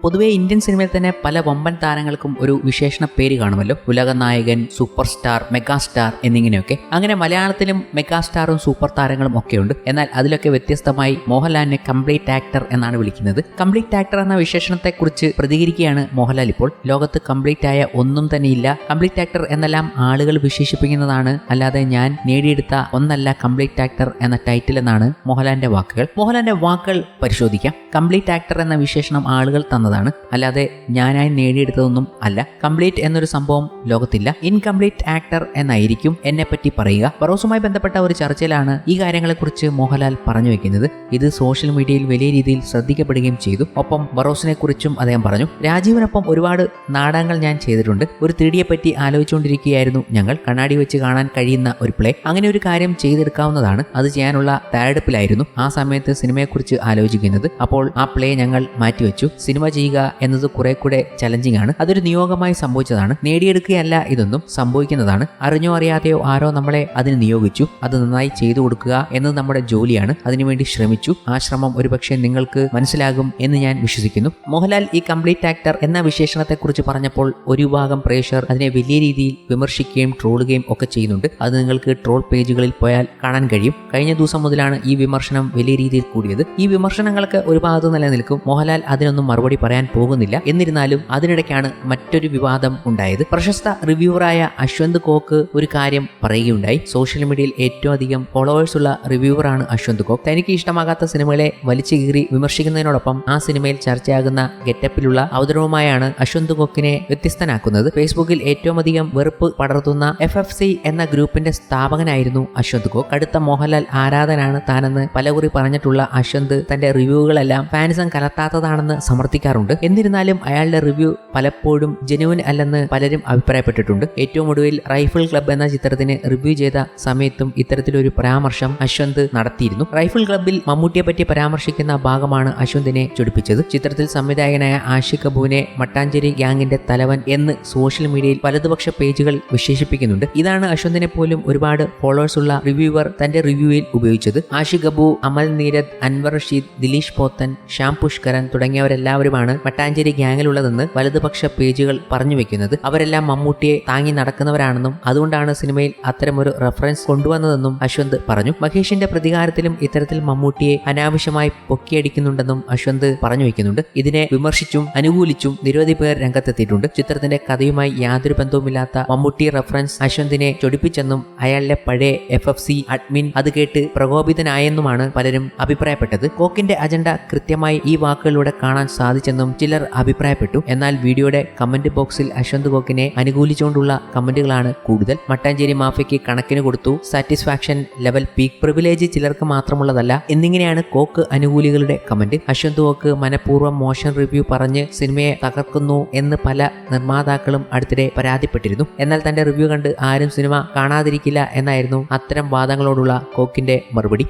പൊതുവെ ഇന്ത്യൻ സിനിമയിൽ തന്നെ പല വമ്പൻ താരങ്ങൾക്കും ഒരു വിശേഷണ പേര് കാണുമല്ലോ. ഉലക നായകൻ സൂപ്പർ സ്റ്റാർ മെഗാസ്റ്റാർ എന്നിങ്ങനെയൊക്കെ. അങ്ങനെ മലയാളത്തിലും മെഗാസ്റ്റാറും സൂപ്പർ താരങ്ങളും ഒക്കെയുണ്ട്. എന്നാൽ അതിലൊക്കെ വ്യത്യസ്തമായി മോഹൻലാലിനെ കംപ്ലീറ്റ് ആക്ടർ എന്നാണ് വിളിക്കുന്നത്. കംപ്ലീറ്റ് ആക്ടർ എന്ന വിശേഷണത്തെക്കുറിച്ച് പ്രതികരിക്കുകയാണ് മോഹൻലാൽ ഇപ്പോൾ. ലോകത്ത് കംപ്ലീറ്റ് ആയ ഒന്നും തന്നെ ഇല്ല കംപ്ലീറ്റ് ആക്ടർ എന്നെല്ലാം ആളുകൾ വിശേഷിപ്പിക്കുന്നതാണ്. അല്ലാതെ ഞാൻ നേടിയെടുത്ത ഒന്നല്ല കംപ്ലീറ്റ് ആക്ടർ എന്ന ടൈറ്റിൽ എന്നാണ് മോഹൻലാലിന്റെ വാക്കുകൾ. മോഹൻലാലിന്റെ വാക്കുകൾ പരിശോധിക്കാം. കംപ്ലീറ്റ് ആക്ടർ എന്ന വിശേഷണം ആളുകൾ തന്നതാണ്. അല്ലാതെ ഞാനായി നേടിയെടുത്തതൊന്നും അല്ല. കംപ്ലീറ്റ് എന്നൊരു സംഭവം ലോകത്തില്ല. ഇൻകംപ്ലീറ്റ് ആക്ടർ എന്നായിരിക്കും എന്നെ പറ്റി പറയുക. ബറോസുമായി ബന്ധപ്പെട്ട ഒരു ചർച്ചയിലാണ് ഈ കാര്യങ്ങളെക്കുറിച്ച് മോഹൻലാൽ പറഞ്ഞു വെക്കുന്നത്. ഇത് സോഷ്യൽ മീഡിയയിൽ വലിയ രീതിയിൽ ശ്രദ്ധിക്കപ്പെടുകയും ചെയ്തു. ഒപ്പം ബറോസിനെ കുറിച്ചും അദ്ദേഹം പറഞ്ഞു. രാജീവിനൊപ്പം ഒരുപാട് നാടകങ്ങൾ ഞാൻ ചെയ്തിട്ടുണ്ട്. ഒരു ത്രീഡിയെ പറ്റി ആലോചിച്ചുകൊണ്ടിരിക്കുകയായിരുന്നു ഞങ്ങൾ. കണ്ണാടി വെച്ച് കാണാൻ കഴിയുന്ന ഒരു പ്ലേ. അങ്ങനെ ഒരു കാര്യം ചെയ്തെടുക്കാവുന്നതാണ്. അത് ചെയ്യാനുള്ള തയ്യാറെടുപ്പിലായിരുന്നു ആ സമയത്ത് സിനിമയെക്കുറിച്ച് ആലോചിക്കുന്നത്. അപ്പോൾ ആ പ്ലേ ഞങ്ങൾ മാറ്റിവെച്ചു. സിനിമ ചെയ്യുക എന്നത് കുറെ കൂടെ ചലഞ്ചിങ് ആണ്. അതൊരു നിയോഗമായി സംഭവിച്ചതാണ്. നേടിയെടുക്കുകയല്ല ഇതൊന്നും സംഭവിക്കുന്നതാണ്. അറിഞ്ഞോ അറിയാതെയോ ആരോ നമ്മളെ അതിന് നിയോഗിച്ചു. അത് നന്നായി ചെയ്തു കൊടുക്കുക എന്നത് നമ്മുടെ ജോലിയാണ്. അതിനുവേണ്ടി ശ്രമിച്ചു. ആ ശ്രമം ഒരുപക്ഷെ നിങ്ങൾക്ക് മനസ്സിലാകും എന്ന് ഞാൻ വിശ്വസിക്കുന്നു. മോഹൻലാൽ ഈ കംപ്ലീറ്റ് ആക്ടർ എന്ന വിശേഷണത്തെക്കുറിച്ച് പറഞ്ഞപ്പോൾ ഒരു ഭാഗം പ്രേക്ഷകർ അതിനെ വലിയ രീതിയിൽ വിമർശിക്കുകയും ട്രോളുകയും ഒക്കെ ചെയ്യുന്നുണ്ട്. അത് നിങ്ങൾക്ക് ട്രോൾ പേജുകളിൽ പോയാൽ കാണാൻ കഴിയും. കഴിഞ്ഞ ദിവസം മുതലാണ് ഈ വിമർശനം വലിയ രീതിയിൽ കൂടിയത്. ഈ വിമർശനങ്ങൾക്ക് ഒരു ഭാഗത്ത് നിലനിൽക്കും. മോഹൻലാൽ അതിനൊന്നും മറുപടി പറയാൻ പോകുന്നില്ല. എന്നിരുന്നാലും അതിനിടയ്ക്കാണ് മറ്റൊരു വിവാദം ഉണ്ടായത്. പ്രശസ്ത റിവ്യൂവറായ അശ്വന്ത് കോക്ക് ഒരു കാര്യം പറയുകയുണ്ടായി. സോഷ്യൽ മീഡിയയിൽ ഏറ്റവും അധികം ഫോളോവേഴ്സ് ഉള്ള റിവ്യൂവറാണ് അശ്വന്ത് കോക്ക്. തനിക്ക് ഇഷ്ടമാകാത്ത സിനിമകളെ വലിച്ചു കീറി വിമർശിക്കുന്നതിനോടൊപ്പം ആ സിനിമയിൽ ചർച്ചയാകുന്ന ഗെറ്റപ്പിലുള്ള അവതരണവുമായാണ് അശ്വന്ത് കോക്കിനെ വ്യത്യസ്തനാക്കുന്നത്. ഫേസ്ബുക്കിൽ ഏറ്റവും അധികം വെറുപ്പ് പടർത്തുന്ന എഫ് എഫ് സി എന്ന ഗ്രൂപ്പിന്റെ സ്ഥാപകനായിരുന്നു അശ്വന്ത് കോക്ക്. കടുത്ത മോഹൻലാൽ ആരാധനാണ് താനെന്ന് പലകുറി പറഞ്ഞിട്ടുള്ള അശ്വന്ത് തന്റെ റിവ്യൂകളെല്ലാം ഫാനിസം കലർത്താത്തതാണെന്ന് സമർത്ഥിക്കാറുണ്ട് എന്നിരുന്നാലും അയാളുടെ റിവ്യൂ പലപ്പോഴും ജെനുവിൻ അല്ലെന്ന് പലരും അഭിപ്രായപ്പെട്ടിട്ടുണ്ട്. ഏറ്റവും ഒടുവിൽ റൈഫിൾ ക്ലബ് എന്ന ചിത്രത്തിന് റിവ്യൂ ചെയ്ത സമയത്തും ഇത്തരത്തിലൊരു പരാമർശം അശ്വന്ത് നടത്തിയിരുന്നു. റൈഫിൾ ക്ലബിൽ മമ്മൂട്ടിയെ പറ്റി പരാമർശിക്കുന്ന ഭാഗമാണ് അശ്വന്തിനെ ചൊടിപ്പിച്ചത്. ചിത്രത്തിൽ സംവിധായകനായ ആഷിഖ് കപൂറിനെ മട്ടാഞ്ചേരി ഗ്യാങ്ങിന്റെ തലവൻ എന്ന് സോഷ്യൽ മീഡിയയിൽ വലതുപക്ഷ പേജുകൾ വിശേഷിപ്പിക്കുന്നുണ്ട്. ഇതാണ് അശ്വന്തിനെ പോലും ഒരുപാട് ഫോളോവേഴ്സ് ഉള്ള റിവ്യൂവർ തന്റെ റിവ്യൂവിൽ ഉപയോഗിച്ചത്. ആഷിഖ് കപൂർ അമൽ നീരദ് അൻവർ റഷീദ് ദിലീഷ് പോത്തൻ ശ്യാം പുഷ്കരൻ തുടങ്ങിയവരെല്ലാവരുമാണ് മട്ടാഞ്ചേരി ഗ്യാങ്ങിലുള്ളതെന്ന് വലതുപക്ഷ പേജുകൾ പറഞ്ഞു വെക്കുന്നത്. അവരെല്ലാം മമ്മൂട്ടിയെ താങ്ങി നടക്കുന്നവരാണെന്നും അതുകൊണ്ടാണ് സിനിമയിൽ അത്തരമൊരു റെഫറൻസ് കൊണ്ടുവന്നതെന്നും അശ്വന്ത് പറഞ്ഞു. മഹേഷിന്റെ പ്രതികാരത്തിലും ഇത്തരത്തിൽ മമ്മൂട്ടിയെ അനാവശ്യമായി പൊക്കിയടിക്കുന്നുണ്ടെന്നും അശ്വന്ത് പറഞ്ഞു വെക്കുന്നുണ്ട്. ഇതിനെ വിമർശിച്ചും അനുകൂലിച്ചും നിരവധി പേർ രംഗത്തെത്തിയിട്ടുണ്ട്. ചിത്രത്തിന്റെ കഥയുമായി യാതൊരു ബന്ധവുമില്ലാത്ത മമ്മൂട്ടി റെഫറൻസ് അശ്വന്തിനെ ചൊടിപ്പിച്ചെന്നും അയാളുടെ പഴയ എഫ് എഫ് സി അഡ്മിൻ അത് കേട്ട് പ്രകോപിതനായെന്നുമാണ് പലരും അഭിപ്രായപ്പെട്ടത്. കോക്കിന്റെ അജണ്ട കൃത്യമായി ഈ വാക്കുകളിലൂടെ കാണാൻ സാധിച്ചെന്നും ചിലർ അഭിപ്രായപ്പെട്ടു. എന്നാൽ വീഡിയോയുടെ കമന്റ് ബോക്സിൽ അശ്വന്ത് കോക്കിനെ അനുകൂലിച്ചുകൊണ്ടുള്ള കമന്റുകളാണ് കൂടുതൽ. മട്ടാഞ്ചേരി മാഫിയയ്ക്ക് കണക്കിന് കൊടുത്തു. സാറ്റിസ്ഫാക്ഷൻ ലെവൽ പീക്ക് പ്രിവിലേജ് ചിലർക്ക് മാത്രമുള്ളതല്ല. എന്നിങ്ങനെയാണ് കോക്ക് അനുകൂലികളുടെ കമന്റ്. അശ്വന്ത് കോക്ക് മനഃപൂർവം മോശം റിവ്യൂ പറഞ്ഞ് സിനിമയെ തകർക്കുന്നു എന്ന് പല നിർമ്മാതാക്കളും അടുത്തിടെ പരാതിപ്പെട്ടിരുന്നു. എന്നാൽ തന്റെ റിവ്യൂ കണ്ട് ആരും സിനിമ കാണാതിരിക്കില്ല എന്നായിരുന്നു അത്തരം വാദങ്ങളോടുള്ള കോക്കിന്റെ മറുപടി.